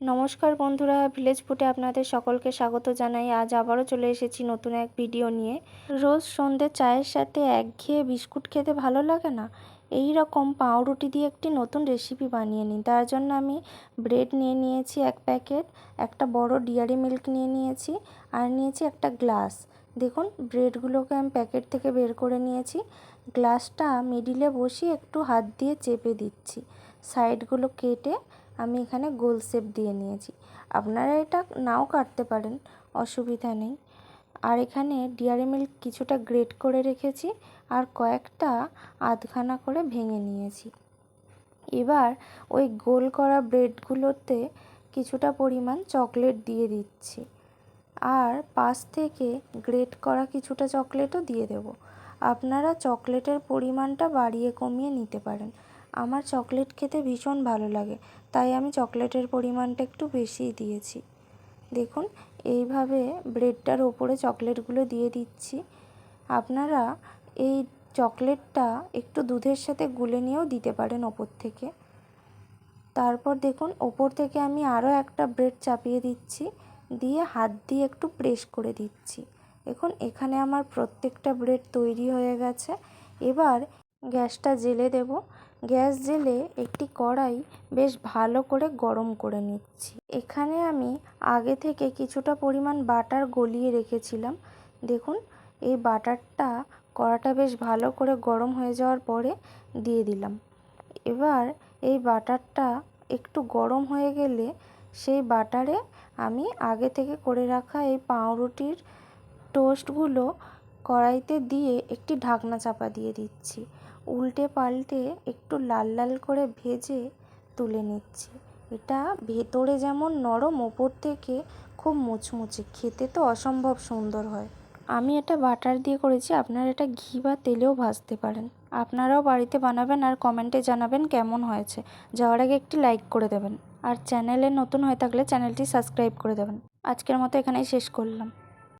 নমস্কার বন্ধুরা ভিলেজ ফুটে আপনাদের সকলকে স্বাগত জানাই। আজ আবারও চলে এসেছি নতুন এক ভিডিও নিয়ে। রোজ সন্ধ্যে চায়ের সাথে একঘেয়ে বিস্কুট খেতে ভালো লাগে না? এই রকম পাউরুটি দিয়ে একটি নতুন রেসিপি বানিয়ে নিন। তার জন্য আমি ব্রেড নিয়ে নিয়েছি এক প্যাকেট একটা বড় ডিয়ারি মিল্ক নিয়ে নিয়েছি, আর নিয়েছি একটা গ্লাস দেখুন ব্রেডগুলোকে আমি প্যাকেট থেকে বের করে নিয়েছি। গ্লাসটা মিডিলে বসিয়ে একটু হাত দিয়ে চেপে দিচ্ছি। সাইডগুলো কেটে আমি এখানে গোল শেপ দিয়ে নিয়েছি। আপনারা এটা নাও কাটতে পারেন, অসুবিধা নেই। আর এখানে ডিয়ারি মিল্ক কিছুটা গ্রেট করে রেখেছি আর কয়েকটা আধখানা করে ভেঙে নিয়েছি। এবার ওই গোল করা ব্রেডগুলোতে কিছুটা পরিমাণ চকলেট দিয়ে দিচ্ছি। আর পাশ থেকে গ্রেট করা কিছুটা চকলেটও দিয়ে দেব। আপনারা চকলেটের পরিমাণটা বাড়িয়ে কমিয়ে নিতে পারেন। আমার চকলেট খেতে ভীষণ ভালো লাগে, তাই আমি চকলেটের পরিমাণটা একটু বেশিই দিয়েছি। দেখুন, এইভাবে ব্রেডটার ওপরে চকলেটগুলো দিয়ে দিচ্ছি। আপনারা এই চকলেটটা একটু দুধের সাথে গুলে নিয়েও দিতে পারেন ওপর থেকে। তারপর দেখুন, ওপর থেকে আমি আরও একটা ব্রেড চাপিয়ে দিচ্ছি, দিয়ে হাত দিয়ে একটু প্রেস করে দিচ্ছি। দেখুন, এখানে আমার প্রত্যেকটা ব্রেড তৈরি হয়ে গেছে। এবার গ্যাসটা জেলে দেব। গ্যাস জেলে একটি কড়াই বেশ ভালো করে গরম করে নিচ্ছি। এখানে আমি আগে থেকে কিছুটা পরিমাণ বাটার গলিয়ে রেখেছিলাম। দেখুন, এই বাটারটা কড়াটা বেশ ভালো করে গরম হয়ে যাওয়ার পরে দিয়ে দিলাম। এবার এই বাটারটা একটু গরম হয়ে গেলে সেই বাটারে আমি আগে থেকে করে রাখা এই পাউরুটির টোস্টগুলো কড়াইতে দিয়ে একটি ঢাকনা চাপা দিয়ে দিচ্ছি। উল্টে পাল্টে একটু লাল লাল করে ভেজে তুলে নিচ্ছি। এটা ভেতরে যেমন নরম, ওপর থেকে খুব মুচমুচে। খেতে তো অসম্ভব সুন্দর হয়। আমি এটা বাটার দিয়ে করেছি। আপনারা এটা ঘি বা তেলেও ভাজতে পারেন। আপনারাও বাড়িতে বানাবেন আর কমেন্টে জানাবেন কেমন হয়েছে। যাওয়ার আগে একটি লাইক করে দেবেন। আর চ্যানেলে নতুন হয়ে থাকলে চ্যানেলটি সাবস্ক্রাইব করে দেবেন। আজকের মতো এখানেই শেষ করলাম।